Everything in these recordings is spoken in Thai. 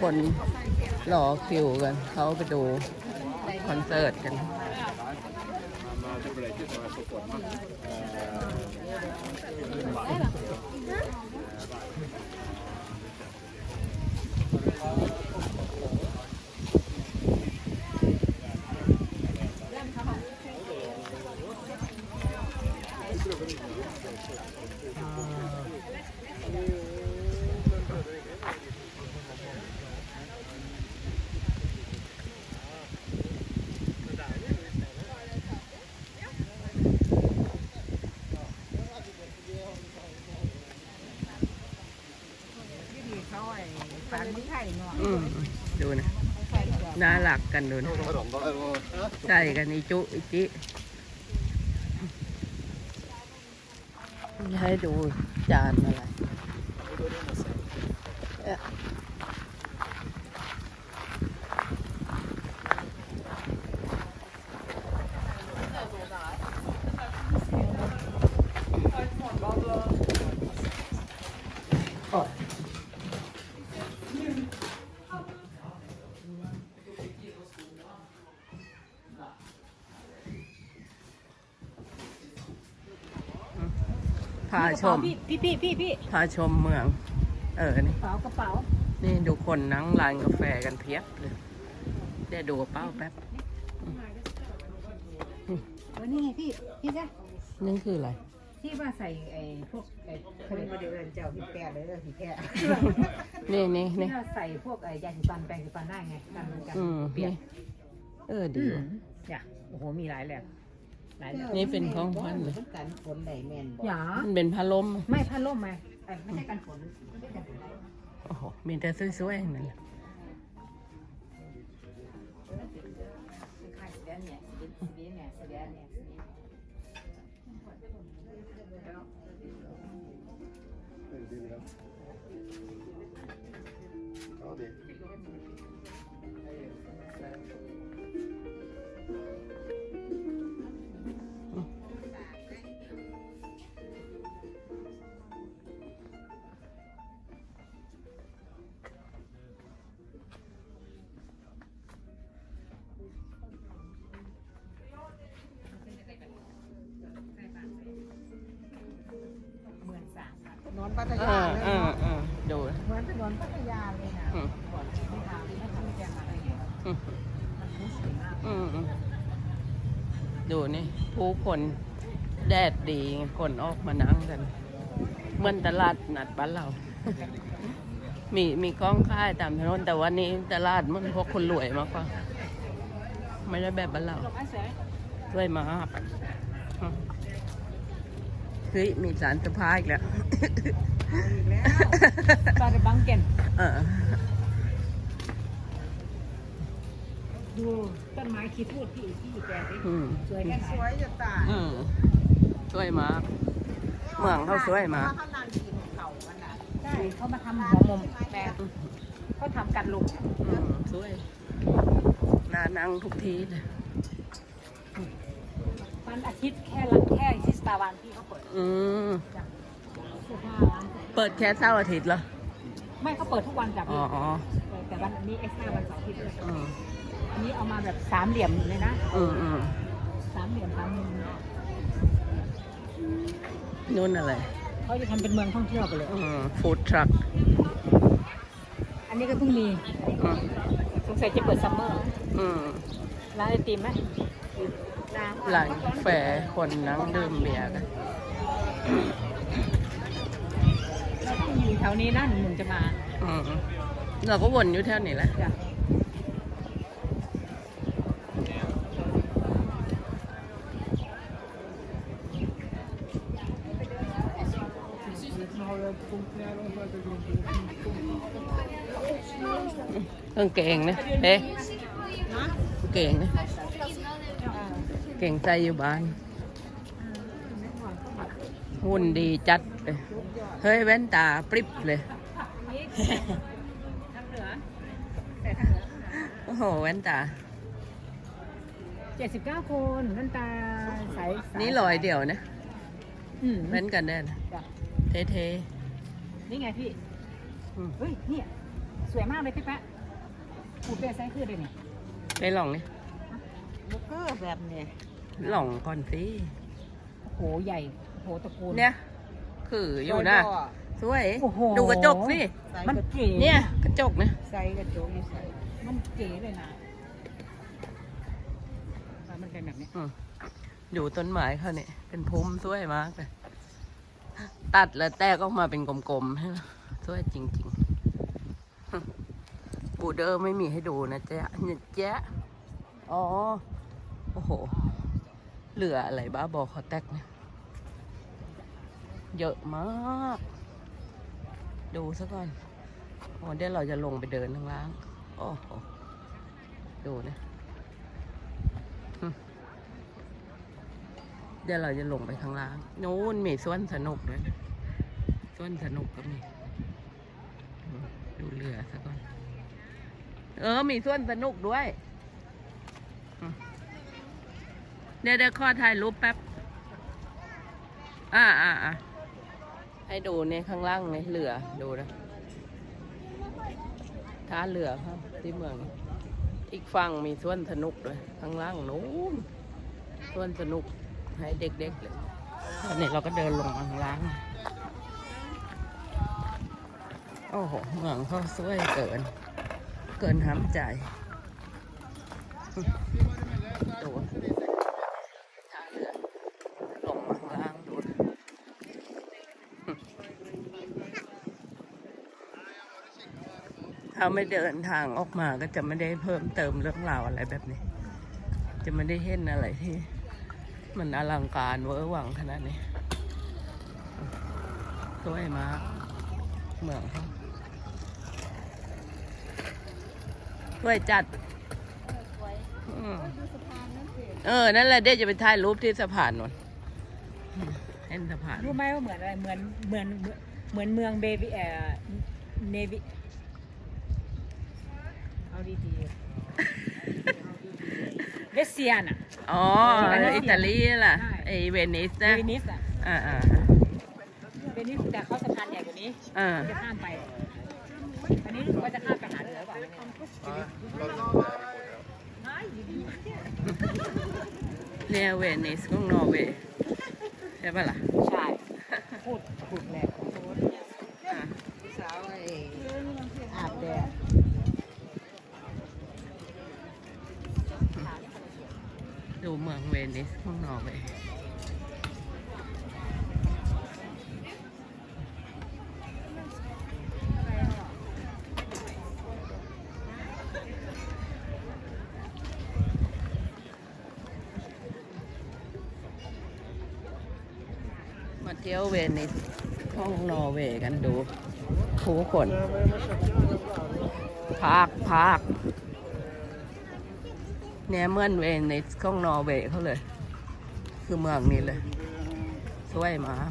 คนรอคิวกัน เขาไปดูคอนเสิร์ตกันเขาไอ้ฝันไม่ใช่เนาะ อืมดูนะ น่ารั กกันดูนะใช่กันอีจุอีจิให้ดูจานอะไรเอ๊ะโอ้ย พาชม พี่พี่พี่พี่พาชมเมือง เออ นี่กระเป๋ากระเป๋า นี่ดูคนนั่งร้านกาแฟกันเพียบเลยเดี๋ยวดูกระเป้าแป๊บเออนี่ไงพี่ พี่จ้ะนี่คืออะไร ที่ว่าใส่ไอ้พวกไอ้เขาเรียกว่าเดี๋ยวเจ้าพี่แก่เลยเออพี่แก่นี่นี่ที่นี่เราใส่พวกไอ้ยาสีฟันแปรงสีฟันได้ไงกันกันอืมเปียนี่กเออดีว่ะอย่าโอ้โหมีหลายแบบหลายแบบ นี่เป็นของพันเลยกันฝนไหลแมนบอกอย่ามันเป็นพัดลมไม่พัดลมไหมเอ้ยไม่ใช่กันฝนไม่ใช่กันฝน โอ้โหมีแต่สวยๆทั้งนั่นแหละค่ายสีแดงเนี่ย พัทยาเลยเนาะดู เหมือนถนนพัทยาเลยนะอืม ก่อนไม่ทำไม่ทำไม่แกงอะไรอย่างเงี้ยอืมมันรู้สึกมากอืมอืมดูนี่ ผู้คนแดดดีคนออกมานั่งกัน เหมือนตลาดนัดบ้านเรา มีมีกล้องค่ายตามถนนแต่วันนี้ตลาดมันพวกคนรวยมากกว่า ไม่ได้แบบบ้านเรา หลบไอ้เสยสวยมาก เฮ้ยมีสารสะพายอีกแล้วอีกแล้วตอนบังเกนเออดูต้นไม้คิดพูดพี่พี่แกดิอืมสวยแค่ไหนสวยจะตายอืมสวยมากเมืองเขาสวยมากเขานั่งกินเขากันนะใช่เขามาทำหัวมุมแต่เขาทำกันลุกอืมสวยน่านั่งทุกทีเลย วันอาทิตย์แค่ละแค่ที่สตาร์วันที่เขาเปิดอืมจ้ะเสื้อผ้าร้านเปิดแค่เสาร์อาทิตย์เหรอ ไม่เขาเปิดทุกวันจ้ะอ๋พี่ออ๋อแต่วันนี้เอ็กซ์ตร้าวันเสาร์อาทิตย์ด้วยอืมอันนี้เอามาแบบสามเหลี่ยมเลยนะอืมอืมสามเหลี่ยมสามมุมนู่นอะไรเขาจะทำเป็นเมืองท่องเที่ยวไปเลย อืมฟู้ดทรัคอันนี้ก็เพิ่งมีอืมสงสัยจะเปิดซัมเมอร์อืมร้านไอติมไหมร้าน หลานกาแฟคนนั่งดื่มเบียร์กันเราต้องอยู่แถวนี้นะหนุ่มๆจะมาอืมเราก็วนอยู่แถวนี้แหละจ้ะกางเกงนะเอ๊ะกางเกงนะ เก่งใจอยู่บ้านหุ่นดีจัดเลยเฮ้ยแว่นตาปริบเลยทางเหนือแต่ทางเหนือโอ้โหแว่นตาเจ็ดสิบเก้าคนนั่นตาสายสายนี่ลอยเดียวนะอืมแว่นกันแน่นะจ้ะเท่นี่ไงพี่ๆอืมเฮ้ยเนี่ยสวยมากเลยพี่แป๊ะปูเป้ใส่คือเลยนี่ไปลองนี่บุกเกอร์แบบเนี้ย ลองก่อนสิโอ้โหใหญ่โอ้โหตระกูลเนี่ย คืออยู่นะ สวย โอ้โหดูกระจกสิใส่มันกระเก๋เนี่ย กระจกนะใส่กระจกนี่ใส่มันเก๋เลยนะมันเป็นแบบนี้อืมอยู่ต้นไม้เขาเนี่ย เป็นพุ่มสวยมากเลย ตัดแล้วแตกออกมาเป็นกลมๆใช่ไหมสวยจริงๆฮึปูเดอร์ไม่มีให้ดูนะจ๊ะเนี่ยจ๊ะอ๋อ โอ้โห เหลืออะไรบ้าบอขาแตกเนี่ยเยอะมาก ดูซะก่อนโอ้เดี๋ยวเราจะลงไปเดินข้างล่าง โอ้โห ดูนะเดี๋ยวเราจะลงไปข้างล่างนู้นมีสวนสนุกด้วยนะสวนสนุกก็มี ดูเรือซะก่อน เออ มีสวนสนุกด้วยอืม เดี๋ยวเดี๋ยวขอถ่ายรูปแป๊บ อ่าอ่าอ่าให้ดูในข้างล่างในเรือดูนะท่าเรือครับที่เมือง อีกฝั่งมีสวนสนุกด้วยข้างล่างนู้นสวนสนุกให้เด็กๆเลยตอนนี้เราก็เดินลงมาข้างล่างโอ้โหเมืองเขาสวยเกิน เกินห้ามใจดูท่าเรือลงมาข้างล่างดู ถ้าไม่เดินทางออกมาก็จะไม่ได้เพิ่มเติมเรื่องราวอะไรแบบนี้ จะไม่ได้เห็นอะไรที่ มันอลังการเวอร์หวังขนาดนี้สวยมากเมืองเขาสวยจัดเออ นั่นแหละเดี๋ยวจะไปถ่ายรูปที่สะพานนนอืมเห็นสะพานรู้ไหมว่าเหมือนอะไรเหมือนเหมือนเหมือนเมืองเบบีเอ่อเนวิ เอาดีๆเวสเซียนอะอ๋อ อิตาลีล่ะใช่ ไอเวนิสเวนะนิสอะอ่าอ่าเวนิสแต่เขาสะพานใหญ่กว่านี้อ่าจะข้ามไป อันนี้รู้สึกว่าจะข้ามไปหาเรือหรือเปล่าเนี่ยเรียกเวนิสของนอร์เวย์ใช่ปะล่ะ ใช่ พูดถูกแหละ อ่า สาวไอ้อาบแดด ดูเมืองเวนิสของนอร์เวย์มาเที่ยวเวนิสของนอร์เวย์กันดูผู้คนพากพาก เนี่ยเหมือนเวนิสของนอร์เวย์เขาเลย คือเมืองนี้เลย สวยมาก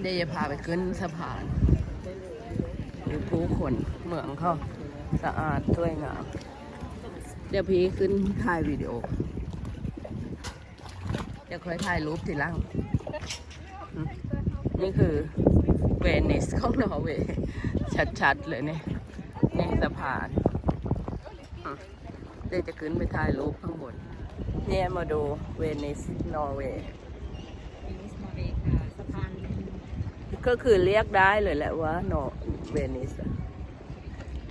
เดี๋ยวจะพาไปขึ้นสะพานดูผู้คนเมืองเขาสะอาดสวยงาม เดี๋ยวพี่ขึ้นถ่ายวิดีโอเดี๋ยวค่อยถ่ายรูปทีหลัง นี่คือเวนิสของนอร์เวย์ชัดๆเลยเนี่ยนี่สะพาน เดี๋ยวจะขึ้นไปถ่ายรูปข้างบน เนี่ยมาดูเวนิสนอร์เวย์เวนิสนอร์เวย์ค่ะสะพานก็คือเรียกได้เลยแหละว่าโนเวนิส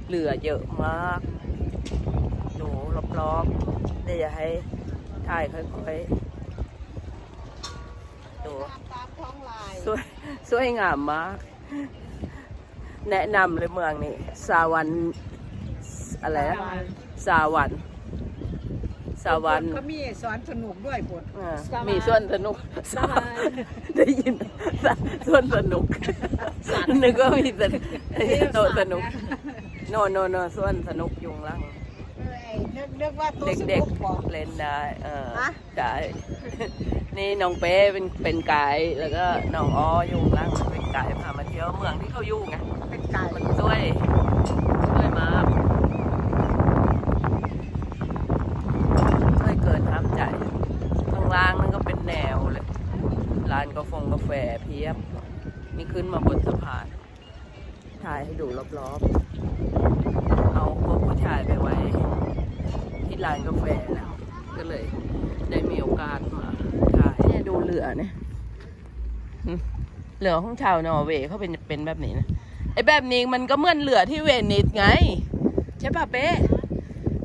เหลือเยอะมากหนูรอบๆเดี๋ยวจะให้ถ่ายค่อยๆดูตามท้องลายสวยสวยงามมาก แนะนำเลยเมืองนี้ สาวันอะไรนะสาวัน สาวันก็มีสอนสนุกด้วยบทอ่ามีส่วนสนุกสาได้ยินส่วนสนุกนึกว่ามีแต่โตะสนุกโนโนโนส่วนสนุกยุงล่างนึกนึกว่าตัวสเด็กนุกบอก ๆเล่นได้เออฮะ ได้นี่น้องเป้เป็นเป็นไกด์แล้วก็น้องอ้ออยุงล่างเป็นไกด์พามาเที่ยวเมืองที่เขาอยู่ไงเป็นไก่มันช่วยช่วยมากช่วยเกินห้ามใจ ข้างล่างนั่นก็เป็นแนวเลย ร้านกาแฟกาแฟเพียบ นี่ขึ้นมาบนสะพาน ถ่ายให้ดูรอบๆ เอาพวกผู้ชายไปไว้ ที่ร้านกาแฟแล้วก็เลยได้มีโอกาสมาถ่ายเนี่ยดูเรือเนี่ยอืมเรือของชาวนอร์เวย์เขาเป็นเป็นแบบนี้นะไอ้แบบนี้มันก็เหมือนเรือที่เวนิสไง ใช่ป่ะเป้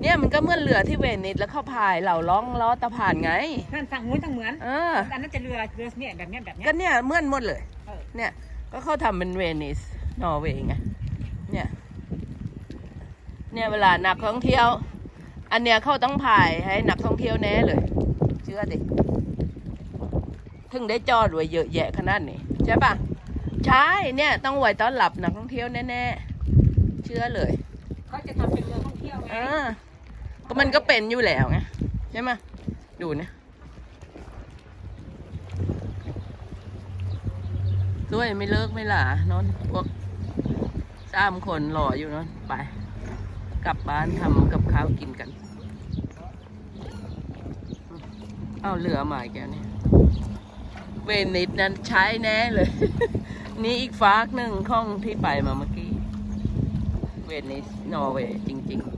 เนี่ยมันก็เหมือนเรือที่เวนิสแล้วเข้าพายเหล่าล้องล้อตะผ่านไง นั่นฝั่งนู้นต้องเหมือนเออ อันนั้นจะเรือเรือเนี่ยแบบเนี้ยแบบเนี้ย ก็เนี่ยเหมือนหมดเลย เออ เนี่ย ก็เขาทำเป็นเวนิส นอร์เวย์ไง เนี่ย เนี่ยเวลานักท่องเที่ยว อันเนี้ยเขาต้องพายให้นักท่องเที่ยวแน่เลย เชื่อดิ ถึงได้จอดไว้เยอะแยะขนาดนี้ใช่ปะใช่ เนี่ยต้องไว้ต้อนรับนักท่องเที่ยวแน่ๆ เชื่อเลย เขาจะทำเป็นเรือท่องเที่ยวไงอ่า ก็มันก็เป็นอยู่แล้วไงใช่ไหมดูเนี่ยด้วยไม่เลิกไม่หล่านอนพวกสามคนรออยู่นอนไป กลับบ้านทำกับข้าวกินกัน เอาเหลือมาอีกแกนี่เวนิสนั้นใช้แน่เลย นี่อีกฟากหนึ่งของที่ไปมาเมื่อกี้ เวนิสนอร์เวย์จริง ๆ